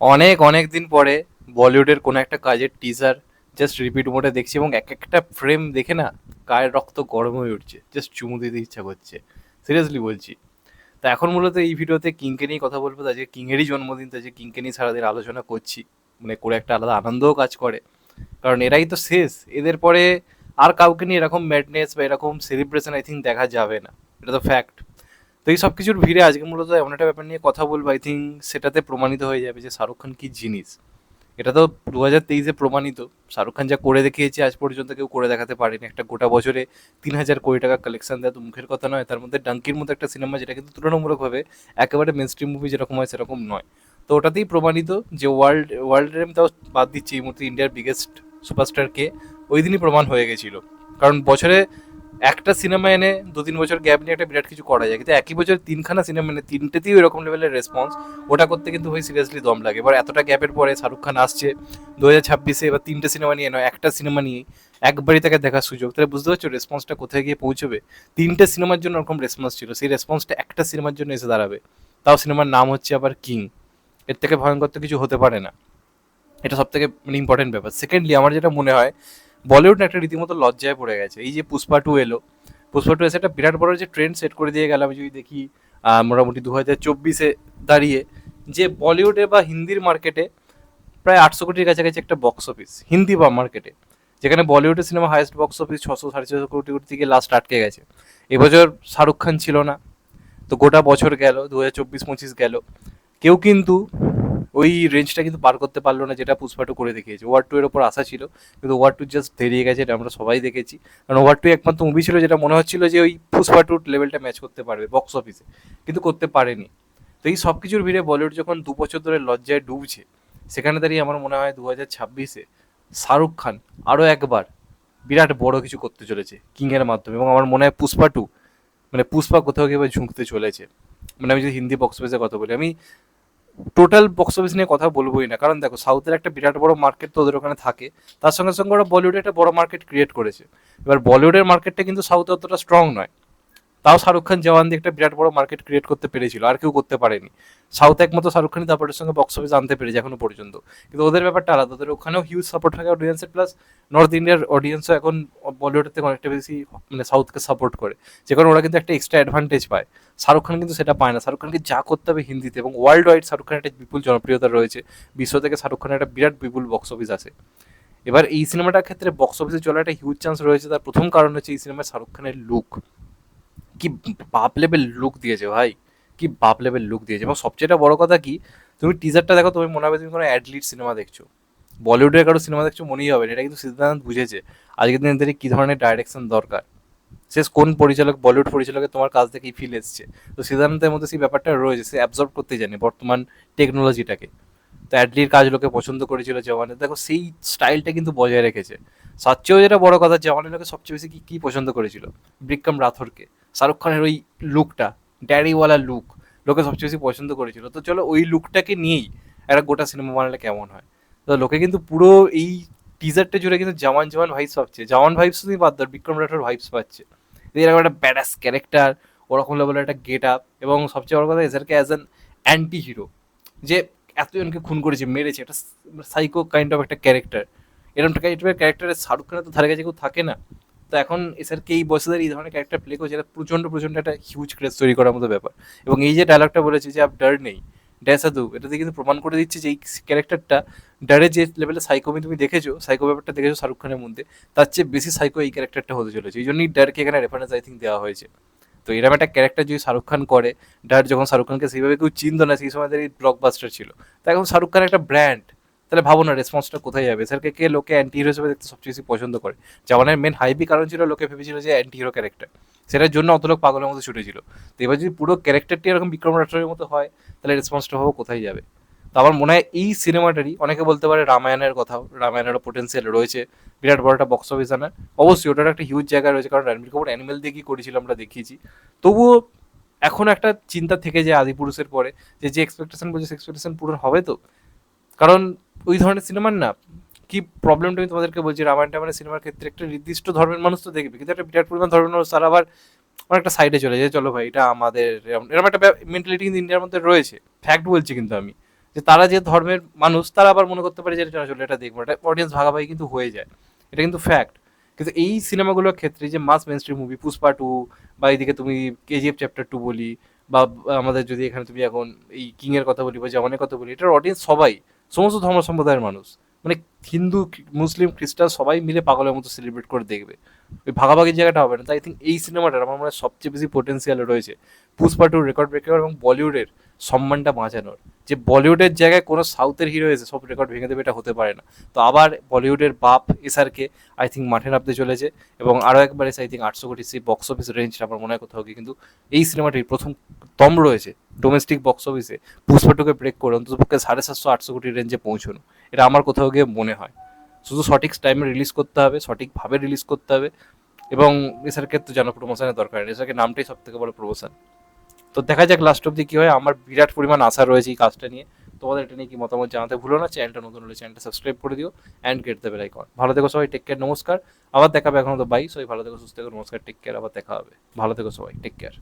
অনেক অনেক দিন পরে বলিউডের কোনো একটা কাজের টিজার জাস্ট রিপিট মোডে দেখছি এবং এক একটা ফ্রেম দেখে না গায়ের রক্ত গরম হয়ে উঠছে। জাস্ট চুমু দিতে ইচ্ছা করছে। সিরিয়াসলি বলছি। তো এখন মূলত এই ভিডিওতে কিংকে নিয়ে কথা বলব। তাই যে কিংয়েরই জন্মদিন তাই যে কিংকে নিয়ে সারাদিন আলোচনা করছি। মানে করে একটা আলাদা আনন্দও কাজ করে। কারণ এরাই তো শেষ। এদের পরে আর কাউকে নিয়ে এরকম ম্যাডনেস বা এরকম সেলিব্রেশন আই থিঙ্ক দেখা যাবে না। এটা তো ফ্যাক্ট তো এই সব কিছুর ভিড়ে আজকে মূলত এমন একটা ব্যাপার নিয়ে কথা বলব আই থিঙ্ক সেটাতে প্রমাণিত হয়ে যাবে যে শাহরুখ খান কি জিনিস। এটা তো দু হাজার তেইশে প্রমাণিত। শাহরুখ খান যা করে দেখিয়েছে, আজ পর্যন্ত কেউ করে দেখাতে পারেনি। একটা গোটা বছরে তিন হাজার কোটি টাকা কালেকশন দেওয়া তো মুখের কথা নয়, তার মধ্যে ডাঙ্কির মতো একটা সিনেমা যেটা কিন্তু তুলনামূলকভাবে একেবারে মেন স্ট্রিম মুভি যেরকম হয় সেরকম নয়। তো ওটাতেই প্রমাণিত যে ওয়ার্ল্ড ওয়ার্ল্ডের আমি তাও বাদ দিচ্ছি এই মুহূর্তে ইন্ডিয়ার বিগেস্ট সুপারস্টারকে ওই দিনই প্রমাণ হয়ে গেছিল। কারণ বছরে একটা সিনেমা এনে দু তিন বছর গ্যাপ নিয়ে একটা বিরাট কিছু করা যায়, কিন্তু একই বছর তিনখানা সিনেমা এনে তিনটেতেই এরকম লেভেলের রেসপন্স ওটা করতে কিন্তু ভাই সিরিয়াসলি দম লাগে। এবার এতটা গ্যাপের পরে শাহরুখ খান আসছে দু হাজার ছাব্বিশে এবার তিনটে সিনেমা নিয়ে নয়, একটা সিনেমা নিয়ে একবারই তাকে দেখার সুযোগ। তাহলে বুঝতে পারছ রেসপন্সটা কোথায় গিয়ে পৌঁছবে? তিনটে সিনেমার জন্য ওরকম রেসপন্স ছিল, সেই রেসপন্সটা একটা সিনেমার জন্য এসে দাঁড়াবে। তাও সিনেমার নাম হচ্ছে আবার কিং এর থেকে ভয়ঙ্কর তো কিছু হতে পারে না। এটা সব থেকে মানে ইম্পর্টেন্ট ব্যাপার। সেকেন্ডলি আমার যেটা মনে হয় বলিউড একটা রীতিমতো লজ্জায় পড়ে গেছে। এই যে পুষ্পা টু এলো, পুষ্পা টু এসে একটা বিরাট বড় যে ট্রেন্ড সেট করে দিয়ে গেল, আমি যদি দেখি মোটামুটি দু হাজার চব্বিশে দাঁড়িয়ে, যে বলিউডে বা হিন্দির মার্কেটে প্রায় আটশো কোটির কাছাকাছি একটা বক্স অফিস হিন্দি বা মার্কেটে, যেখানে বলিউডের সিনেমা হাইয়েস্ট বক্স অফিস ছশো, সাড়ে ছশো কোটি কোটি থেকে লাস্ট আটকে গেছে। এবছর শাহরুখ খান ছিল না। তো গোটা বছর গেল দু হাজার চব্বিশ, পঁচিশ গেল। কেউ কিন্তু ওই রেঞ্জটা কিন্তু পার করতে পারল না, যেটা পুষ্পা টু করে দেখিয়েছে। ওয়ার টু এর ওপর আশা ছিল, কিন্তু ওয়ার টু জাস্ট দেরিয়ে গেছে, এটা আমরা সবাই দেখেছি। কারণ ওয়ার টু একমাত্র মুভি ছিল যেটা মনে হচ্ছিল যে ওই পুষ্পা টুর লেভেলটা ম্যাচ করতে পারবে বক্স অফিসে কিন্তু করতে পারেনি। তো এই সব কিছুর ভিড়ে বলিউড যখন দু বছর ধরে লজ্জায় ডুবছে, সেখানে দাঁড়িয়ে আমার মনে হয় দু হাজার ছাব্বিশে শাহরুখ খান আরও একবার বিরাট বড় কিছু করতে চলেছে কিংয়ের মাধ্যমে, এবং আমার মনে হয় পুষ্পা টু মানে পুষ্পা কোথাও গিয়ে ঝুঁকতে চলেছে। মানে আমি যদি হিন্দি বক্স অফিসে কথা বলি, আমি টোটাল বক্স অফিস নিয়ে কথা বলবোই না। কারণ দেখো, সাউথের একটা বিরাট বড় মার্কেট তো ওদের ওখানে থাকে। তার সঙ্গে সঙ্গে ওরা বলিউডে একটা বড় মার্কেট ক্রিয়েট করেছে। এবার বলিউডের মার্কেটটা কিন্তু সাউথে অতটা স্ট্রং নয়। তাও শাহরুখ খান, জওয়ান দিয়ে একটা বিরাট বড় মার্কেট ক্রিয়েট করতে পেরেছিল, আর কেউ করতে পারেনি। সাউথ একমাত্র শাহরুখ খানই তারপরের সঙ্গে বক্স অফিস আনতে পেরেছে এখনও পর্যন্ত। কিন্তু ওদের ব্যাপারটা আলাদা, ওদের ওখানেও হিউজ সাপোর্ট থাকে অডিয়েন্সের প্লাস নর্থ ইন্ডিয়ার অডিয়েন্সও এখন বলিউডের থেকে অনেকটা বেশি মানে সাউথকে সাপোর্ট করে। যে কারণে ওরা কিন্তু একটা এক্সট্রা অ্যাডভান্টেজ পায়। শাহরুখ খান কিন্তু সেটা পায় না। শাহরুখ খানকে যা করতে হবে হিন্দিতে, এবং ওয়ার্ল্ড ওয়াইড শাহরুখ খানের একটা বিপুল জনপ্রিয়তা রয়েছে। বিশ্ব থেকে শাহরুখ খানের একটা বিরাট বিপুল বক্স অফিস আছে। এবার এই সিনেমাটার ক্ষেত্রে বক্স অফিসে চলার একটা হিউজ চান্স রয়েছে। তার প্রথম কারণ হচ্ছে এই সিনেমায় শাহরুখ খানের লুক কি বাপ লেভেল লুক দিয়েছে ভাই? কি বাপ লেভেল লুক দিয়েছে? এবং সবচেয়ে বড় কথা কি, তুমি টিজারটা দেখো তুমি মনে হবে তুমি কোনো অ্যাডলিট সিনেমা দেখছ। বলিউডের কারও সিনেমা দেখছ মনেই হবে। এটা কিন্তু সিদ্ধান্ত বুঝেছে। আজকের দিনে দাঁড়িয়ে কী ধরনের ডাইরেকশন দরকার? শেষ কোন পরিচালক বলিউড পরিচালকের তোমার কাজ থেকে ফিল এসছে? তো সিদ্ধান্তের মধ্যে সেই ব্যাপারটা রয়েছে, সে অ্যাবজর্ব করতে জানে বর্তমান টেকনোলজিটাকে তো অ্যাডলির কাজ লোকে পছন্দ করেছিল জওয়ানের। দেখো সেই স্টাইলটা কিন্তু বজায় রেখেছে। সবচেয়েও যেটা বড় কথা, জওয়ানের লোকে সবচেয়ে বেশি কি, কী পছন্দ করেছিল? বিক্রম রাথোরকে। শাহরুখ খানের ওই লুকটা ড্যারিওয়ালা লুক লোকে সবচেয়ে বেশি পছন্দ করেছিল। তো চলো ওই লুকটাকে নিয়েই একটা গোটা সিনেমা বানালে কেমন হয়? তো লোকে কিন্তু পুরো এই টিজারটা জুড়ে কিন্তু জওয়ান জওয়ান ভাইবস পাচ্ছে। জওয়ান ভাইবস তুমি বাদ দাও, বিক্রম রাঠোর ভাইবস পাচ্ছে। এরকম একটা ব্যাডাস ক্যারেক্টার ওরকম লেভেলের একটা গেট আপ এবং সবচেয়ে বড় কথা এসারকে অ্যাজ অ্যান অ্যান্টি হিরো যে এতজনকে খুন করেছে, মেরেছে, একটা সাইকো কাইন্ড অফ একটা ক্যারেক্টার এরকম টাইপের ক্যারেক্টারের শাহরুখ খানের তো ধারে কাছে কেউ থাকে না। তো এখন এসারকে এই বয়সেদের এই ধরনের ক্যারেক্টার প্লে করছে, এটা প্রচণ্ড প্রচণ্ড একটা হিউজ ক্রেজ তৈরি করার মতো ব্যাপার। এবং এই যে ডায়লগটা বলেছে যে আপ ডার নেই ড্যাসাদু এটাতে কিন্তু প্রমাণ করে দিচ্ছে যে এই ক্যারেক্টারটা ডারের যে লেভেলে সাইকোমি তুমি দেখেছ সাইকো ব্যাপারটা দেখেছ শাহরুখ খানের মধ্যে, তার চেয়ে বেশি সাইকো এই ক্যারেক্টারটা হতে চলেছে। এই জন্যই ডারকে এখানে রেফারেন্স আই থিঙ্ক দেওয়া হয়েছে। তো এরকম একটা ক্যারেক্টার যদি শাহরুখ খান করে, ডার যখন শাহরুখ খানকে সেইভাবে কেউ চিনতো না, সেই সময় এই ব্লকবাস্টার ছিল। তো এখন শাহরুখ খান একটা ব্র্যান্ড তাহলে ভাবো না রেসপন্সটা কোথায় যাবে? স্যারকে কে লোকে অ্যান্টি হিরো হিসেবে দেখতে সবচেয়ে বেশি পছন্দ করে? জওয়ানের মেন হাইপি কারণ ছিল, লোকে ভেবেছিল যে অ্যান্টি হিরো ক্যারেক্টার সেটার জন্য অত লোক পাগলের মতো ছুটেছিল তো এবার যদি পুরো ক্যারেক্টারটি এরকম বিক্রম রাঠোরের মতো হয়, তাহলে রেসপন্সটা ভাবো কোথায় যাবে? তো আমার মনে হয় এই সিনেমাটারই, অনেকে বলতে পারে রামায়ণের কথাও, রামায়ণেরও পোটেন্সিয়াল রয়েছে। বিরাট বড় একটা বক্স অফিস আনার। অবশ্যই ওটার একটা হিউজ জায়গা রয়েছে, কারণ রণবীর কাপুর অ্যানিমেল দিয়ে কি করেছিল আমরা দেখিয়েছি। তবুও এখন একটা চিন্তা থেকে যায় আদিপুরুষের পরে, যে যে এক্সপেকটেশন বলছে সে এক্সপেকটেশন পূরণ হবে তো? কারণ ওই ধরনের সিনেমার না, কি প্রবলেমটা আমি তোমাদেরকে বলছি, রামায়ণ টামায়ণ সিনেমার ক্ষেত্রে একটা নির্দিষ্ট ধর্মের মানুষ তো দেখবে, কিন্তু একটা বিরাট পরিমাণ ধর্মের মানুষ, তারা আবার অনেকটা সাইডে চলে যায় চলো ভাই, এটা আমাদের এরকম একটা মেন্টালিটি কিন্তু ইন্ডিয়ার মধ্যে রয়েছে। ফ্যাক্ট বলছি কিন্তু আমি, যে তারা যে ধর্মের মানুষ, তারা আবার মনে করতে পারে যে এটা আসলে এটা দেখব, এটা অডিয়েন্স ভাগাভাগি কিন্তু হয়ে যায়। এটা কিন্তু ফ্যাক্ট কিন্তু এই সিনেমাগুলোর ক্ষেত্রে যে mass mainstream movie Pushpa two বা এইদিকে তুমি কেজিএফ চ্যাপ্টার টু বলি, বা আমাদের যদি এখানে তুমি এখন এই কিং এর কথা বলি, বা জওয়ানের কথা বলি, এটার অডিয়েন্স সবাই সমস্ত ধর্ম সম্প্রদায়ের মানুষ। মানে হিন্দু, মুসলিম, খ্রিস্টান সবাই মিলে পাগলের মতো সেলিব্রেট করে দেখবে। ওই ভাগাভাগি জায়গাটা হবে না। তাই থিঙ্ক এই সিনেমাটার আমার মনে হয় সবচেয়ে বেশি পোটেন্সিয়াল রয়েছে। পুষ্পা টুর রেকর্ড ব্রেকার এবং বলিউডের সম্মানটা বাঁচানোর। যে বলিউডের জায়গায় কোনো সাউথের হিরো এসে সব রেকর্ড ভেঙে দেবে, এটা হতে পারে না। তো আবার বলিউডের বাপ এসআরকে আই থিঙ্ক মাঠে নামতে চলেছে এবং আরও একবার এসে আই থিঙ্ক আটশো কোটি সেই বক্স অফিস রেঞ্জটা আমার মনে হয় কোথাও গিয়ে কিন্তু এই সিনেমাটির প্রথম দম রয়েছে ডোমেস্টিক বক্স অফিসে পুষ্পাটুকে ব্রেক করে অন্ততপক্ষে সাড়ে সাতশো, আটশো কোটি রেঞ্জে পৌঁছানো। এটা আমার কোথাও গিয়ে মনে হয়। শুধু সঠিক টাইমে রিলিজ করতে হবে, সঠিকভাবে রিলিজ করতে হবে এবং এসআরকে তো জানো প্রমোশনের দরকার নেই। নামটাই সব থেকে বড় প্রমোশন তো দেখা যাক লাস্ট অব্দি কি হয়। আমার বিরাট পরিমাণ আশা রয়েছে এই কাজটা নিয়ে। তোমাদের এটা নিয়ে কি মতামত জানাতে ভুলো না। চ্যানেলটা নতুন হলে চ্যানেলটা সাবস্ক্রাইব করে দিও and get the bell icon ভালো থেকো সবাই টেক কেয়ার নমস্কার। আবার দেখাবে এখন তো বাই সবাই ভালো থেকো, সুস্থ থেকো, নমস্কার টেক কেয়ার আবার দেখা হবে। ভালো থেকো সবাই টেক কেয়ার